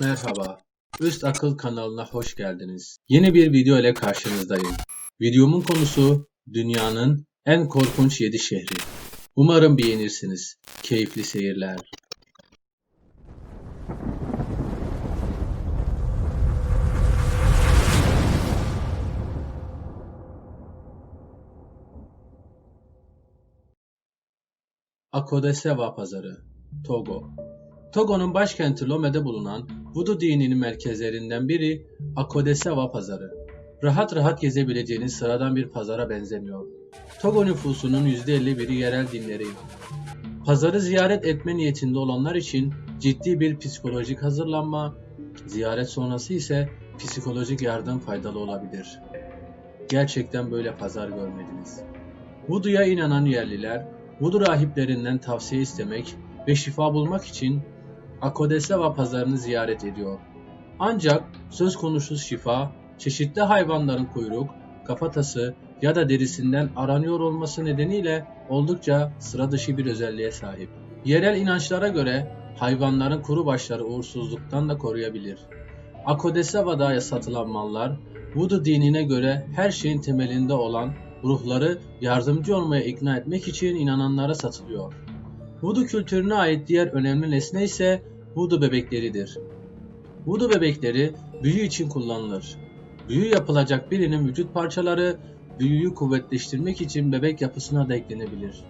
Merhaba, Üst Akıl kanalına hoş geldiniz. Yeni bir video ile karşınızdayım. Videomun konusu dünyanın en korkunç 7 şehri. Umarım beğenirsiniz. Keyifli seyirler. Akodeseva Pazarı, Togo. Togo'nun başkenti Lome'de bulunan Vudu dininin merkezlerinden biri Akodeseva Pazarı. Rahat rahat gezebileceğiniz sıradan bir pazara benzemiyor. Togo nüfusunun %51'i yerel dinleri. Pazarı ziyaret etme niyetinde olanlar için ciddi bir psikolojik hazırlanma, ziyaret sonrası ise psikolojik yardım faydalı olabilir. Gerçekten böyle pazar görmediniz. Vudu'ya inanan yerliler, Vudu rahiplerinden tavsiye istemek ve şifa bulmak için Akodeseva pazarını ziyaret ediyor. Ancak söz konusu şifa, çeşitli hayvanların kuyruk, kafatası ya da derisinden aranıyor olması nedeniyle oldukça sıra dışı bir özelliğe sahip. Yerel inançlara göre hayvanların kuru başları uğursuzluktan da koruyabilir. Akodeseva'da satılan mallar, Voodoo dinine göre her şeyin temelinde olan ruhları yardımcı olmaya ikna etmek için inananlara satılıyor. Voodoo kültürüne ait diğer önemli nesne ise Voodoo bebekleridir. Voodoo bebekleri büyü için kullanılır. Büyü yapılacak birinin vücut parçaları büyüyü kuvvetleştirmek için bebek yapısına da eklenebilir.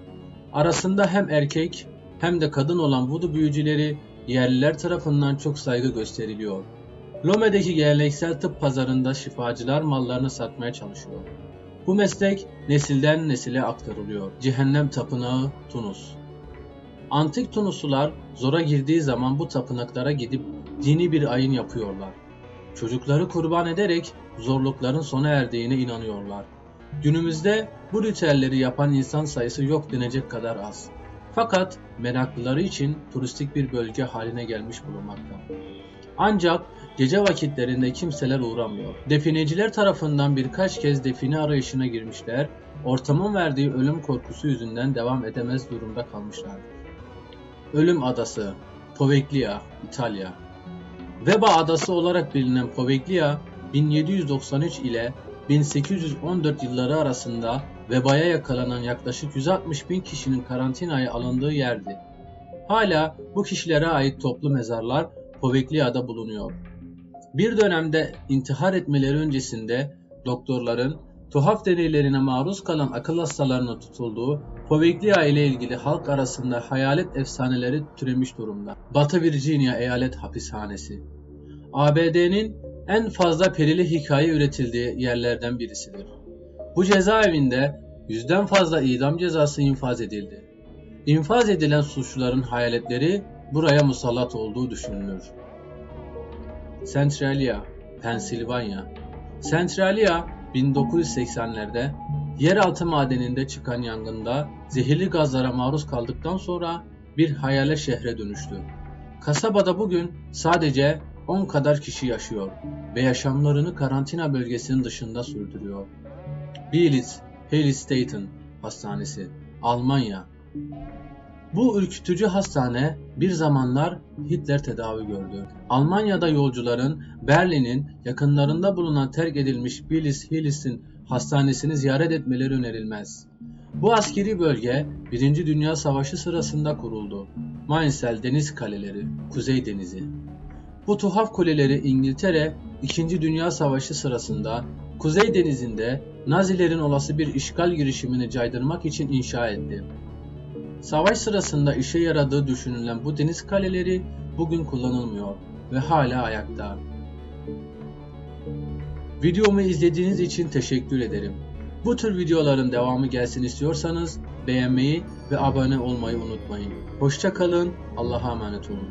Arasında hem erkek hem de kadın olan Voodoo büyücüleri yerliler tarafından çok saygı gösteriliyor. Lome'deki geleneksel tıp pazarında şifacılar mallarını satmaya çalışıyor. Bu meslek nesilden nesile aktarılıyor. Cehennem Tapınağı Tunus Antik Tunuslular zora girdiği zaman bu tapınaklara gidip dini bir ayin yapıyorlar. Çocukları kurban ederek zorlukların sona erdiğine inanıyorlar. Günümüzde bu ritüelleri yapan insan sayısı yok denecek kadar az. Fakat meraklıları için turistik bir bölge haline gelmiş bulunmakta. Ancak gece vakitlerinde kimseler uğramıyor. Defineciler tarafından birkaç kez define arayışına girmişler, ortamın verdiği ölüm korkusu yüzünden devam edemez durumda kalmışlardır. Ölüm Adası, Poveglia, İtalya. Veba Adası olarak bilinen Poveglia, 1793 ile 1814 yılları arasında vebaya yakalanan yaklaşık 160 bin kişinin karantinaya alındığı yerdi. Hala bu kişilere ait toplu mezarlar Poveglia'da bulunuyor. Bir dönemde intihar etmeleri öncesinde doktorların tuhaf deneylerine maruz kalan akıl hastalarına tutulduğu Poveglia ile ilgili halk arasında hayalet efsaneleri türemiş durumda. Batı Virginia Eyalet Hapishanesi ABD'nin en fazla perili hikaye üretildiği yerlerden birisidir. Bu cezaevinde yüzden fazla idam cezası infaz edildi. İnfaz edilen suçluların hayaletleri buraya musallat olduğu düşünülür. Centralia, Pensilvanya Centralia 1980'lerde yeraltı madeninde çıkan yangında zehirli gazlara maruz kaldıktan sonra bir hayale şehre dönüştü. Kasabada bugün sadece 10 kadar kişi yaşıyor ve yaşamlarını karantina bölgesinin dışında sürdürüyor. Bielitz, Heilstätten Hastanesi, Almanya. Bu ürkütücü hastane bir zamanlar Hitler tedavi gördü. Almanya'da yolcuların Berlin'in yakınlarında bulunan terk edilmiş Bilis Hillis'in hastanesini ziyaret etmeleri önerilmez. Bu askeri bölge 1. Dünya Savaşı sırasında kuruldu. Mainzel deniz kaleleri, Kuzey Denizi. Bu tuhaf kuleleri İngiltere 2. Dünya Savaşı sırasında Kuzey Denizi'nde Nazilerin olası bir işgal girişimini caydırmak için inşa etti. Savaş sırasında işe yaradığı düşünülen bu deniz kaleleri bugün kullanılmıyor ve hala ayakta. Videomu izlediğiniz için teşekkür ederim. Bu tür videoların devamı gelsin istiyorsanız beğenmeyi ve abone olmayı unutmayın. Hoşça kalın, Allah'a emanet olun.